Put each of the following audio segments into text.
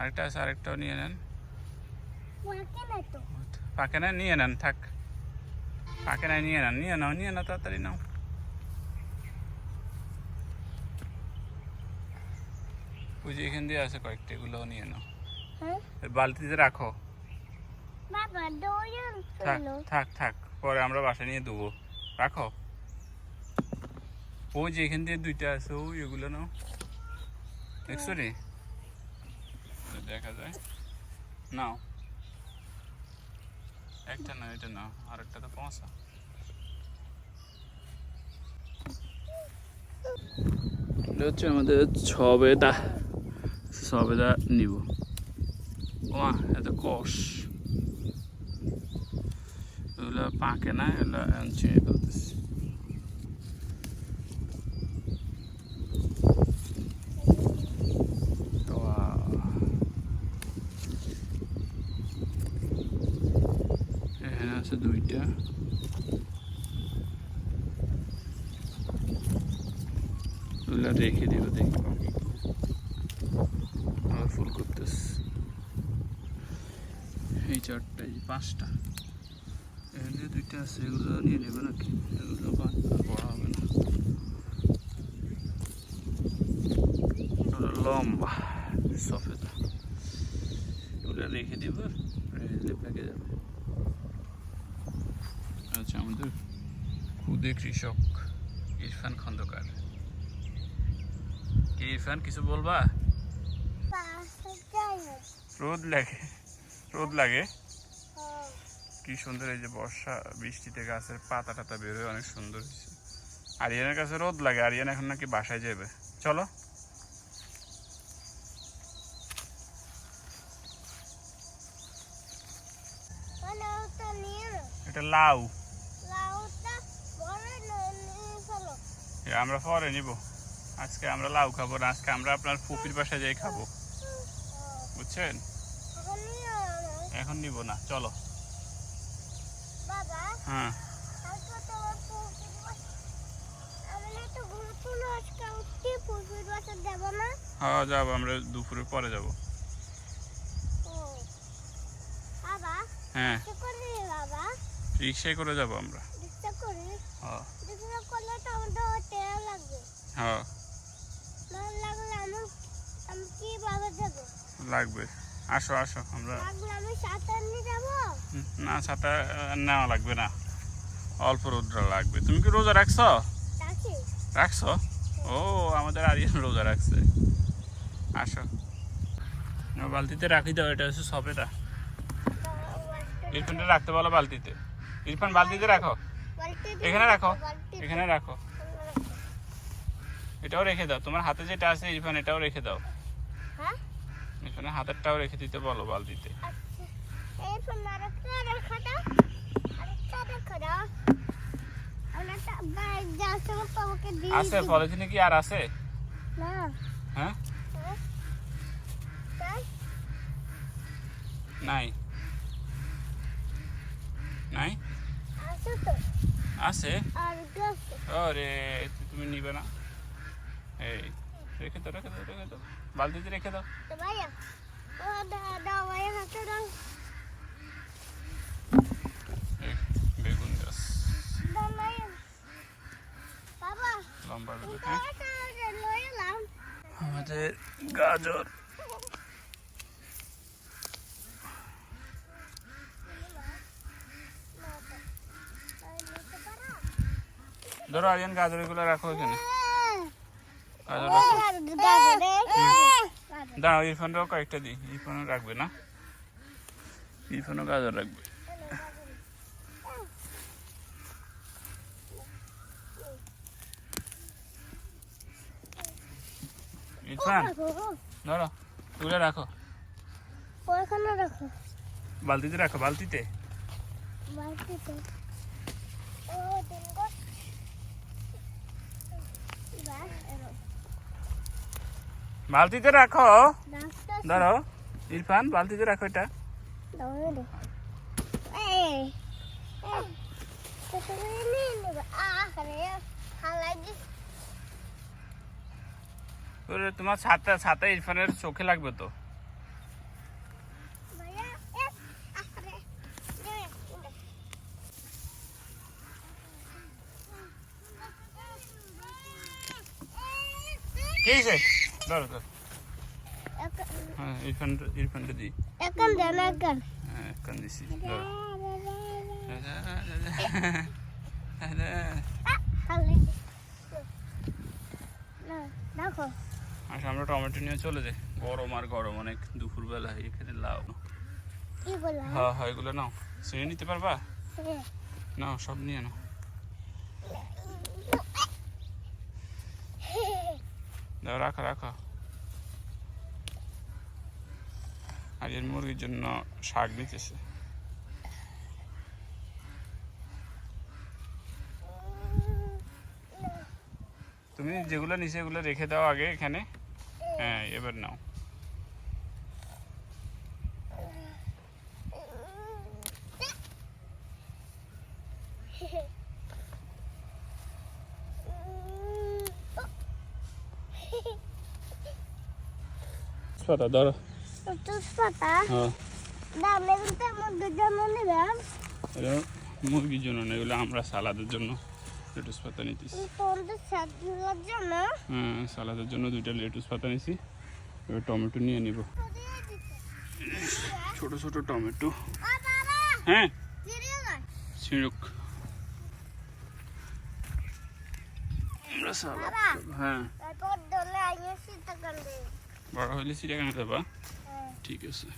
আরেকটা আছে আরেকটাও নিয়ে নেন। পাকে না নিয়ে নেন থাক। পাকে না নিয়ে নেন। নিয়ে নাও নিয়ে নাও তাড়াতাড়ি নাও। ওই এখান দিয়ে আছে কয়েকটা এগুলোও নিয়ে নাও। হ্যাঁ? বালতিতে রাখো। থাক থাক থাক পরে আমরা বাসা নিয়ে দেবো। রাখো। ওই যে এখান দিয়ে দুইটা আছে ওই এগুলো নাও। দেখছ রে? দেখা যায়। নাও। একটা না এটা নাও, আরেকটা তো পৌঁছা এটা হচ্ছে আমাদের ছবেদা ছবেদা নিব। ওমা এত কষ। এগুলো পাকে না, এগুলো ছিঁড়ে ফেলতেছি Wow. এখানে আছে দুইটা। এগুলো রেখে দিব দেখি পাখি আবার ফুল করতেছে। এই চারটা এই পাঁচটা। এখানে দুইটা আছে, এগুলো নিয়ে নেবে নাকি? এগুলো বড় হবে না। লম্বা, সফেদা। এগুলো রেখে দিব রেখে দিলে পেকে যাবে আচ্ছা আমাদের খুদে কৃষক ইরফান খন্দকার। কি ইরফান কিছু বলবা? রোদ লাগে রোদ লাগে। কি সুন্দর এই যে বর্ষা বৃষ্টিতে গাছের পাতা টাতা বেরোয় অনেক সুন্দর আরিয়ানের কাছে রোদ লাগে আরিয়ান এখন নাকি বাসায় যাবে। চলো। এটা লাউ লাউটা বড় না নিয়ে চলো এ আমরা পরে নিব। আজকে আমরা লাউ খাব না আজকে আমরা আপনার ফুপির বাসায় যাই খাব। বুঝছেন? এখন নিব না চলো। হ্যাঁ। হ্যাঁ যাব আমরা দুপুরে পরে যাব। হ্যাঁ। রিক্সায় করে যাব আমরা। করি করলে তো তেল লাগবে। হ্যাঁ লাগলে আমি আমি কীভাবে যাব লাগবে। আসো আসো আমরা আমি সাঁতার নিয়ে যাব? না ছাতা নেওয়া লাগবে না। অল্প রোদ্র লাগবে। তুমি কি রোজা রাখছো? রাখি। রাখছো? ও আমাদের আরিয়ান রোজা রাখছে। আসো। বালতিতে রাখি দাও এটা হচ্ছে সবেদা। ইরফানটা রাখতে বলো বালতিতে। ইরফান বালতিতে রাখো। এখানে রাখো এখানে রাখো। এটাও রেখে দাও তোমার হাতে যেটা আছে ইরফান এটাও রেখে দাও। হ্যাঁ? ইরফানের হাতেরটাও রেখে দিতে বলো বালতিতে। আচ্ছা আছে পলিথিনে কি আর আছে? না। হ্যাঁ? হ্যাঁ? নাই। নাই? আছে? আর তুমি নিবে না। এই রেখে দাও রেখে দাও রেখে দাও। বালতিতে রেখে দাও। বেগুন গাছ। লম্বা হ্যাঁ? আমাদের গাজর। ধরো আরিয়ান গাজর এগুলো রাখো। এখানে দাঁড়াও ইরফানরাও কয়েকটা দিই। ইরফানও রাখবে না? ইরফানও গাজর রাখবে। ইরফান ধরো রাখো। রাখো। বালতিতে রাখো বালতিতে। বালতিতে। বালতিতে রাখো। ধরো ইরফান বালতিতে রাখো এটা। তোমার সাতটা সাথে ইরফানের চোখে লাগবে তো। কি হ্যাঁ ইরফানটা ইরফানটা দিই। এখন দেন এখন। হ্যাঁ এখন দিছি। আচ্ছা আমরা টমেটো নিয়ে চলে যাই। গরম আর গরম অনেক দুপুরবেলা এখানে লাউ। হ্যাঁ হ্যাঁ এগুলো নাও। ছিঁড়ে নিতে পারবা? নাও সব নিয়ে নাও। দাও, রাখো রাখো। আর এর মুরগির জন্য শাক নিতেছে তুমি যেগুলো নিচে এগুলো রেখে দাও আগে এখানে। হ্যাঁ এবার নাও। পাতা ধরো তেজপাতা হ্যাঁ। এটা মুরগির জন্য না এগুলো আমরা সালাদের জন্য লেটুস পাতা নিতেছি হ্যাঁ সালাদের জন্য দুইটা লেটুস পাতা নিছি। এবার টমেটো নিয়ে নিব। ছোট ছোট টমেটো। হ্যাঁ। ছিঁড়ুক। আমরা সালাদ। হ্যাঁ। বড় হইলে সিটা কেন দেবা ঠিক আছে।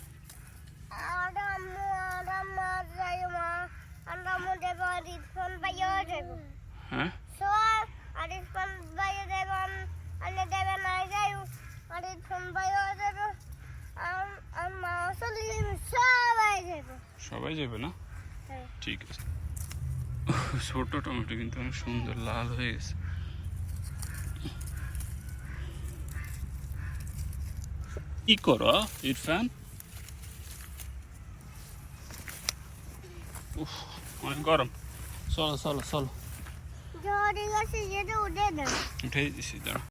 হ্যাঁ? যাবে সবাই যাবে না? হ্যাঁ। ঠিক আছে। ছোট টমেটো কিন্তু অনেক সুন্দর লাল হয়ে গেছে। কি করো ইরফান উফ অনেক গরম চলো চলো চলো জরি গাছে যেটা উঠে না উঠে দিছি দাঁড়া